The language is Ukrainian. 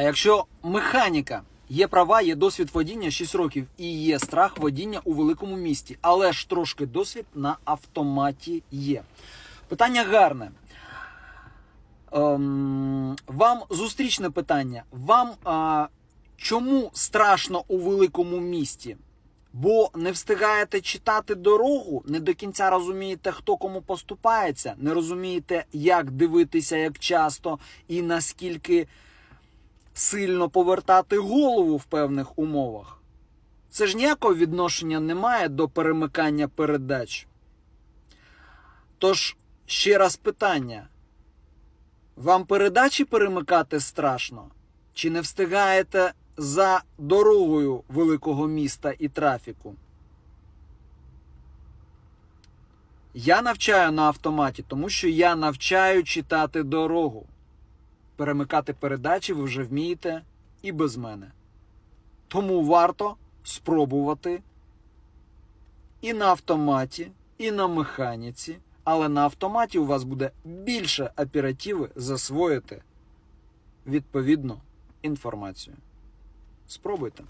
А якщо механіка, є права, є досвід водіння 6 років і є страх водіння у великому місті, але ж трошки досвід на автоматі є. Питання гарне. Ем, вам зустрічне питання. Вам а, чому страшно у великому місті? Бо не встигаєте читати дорогу, не до кінця розумієте, хто кому поступається, не розумієте, як дивитися, як часто і наскільки сильно повертати голову в певних умовах. Це ж ніякого відношення немає до перемикання передач. Тож, ще раз питання. Вам передачі перемикати страшно? Чи не встигаєте за дорогою великого міста і трафіку? Я навчаю на автоматі, тому що я навчаю читати дорогу. Перемикати передачі ви вже вмієте і без мене. Тому варто спробувати і на автоматі, і на механіці. Але на автоматі у вас буде більше оперативи засвоїти відповідну інформацію. Спробуйте.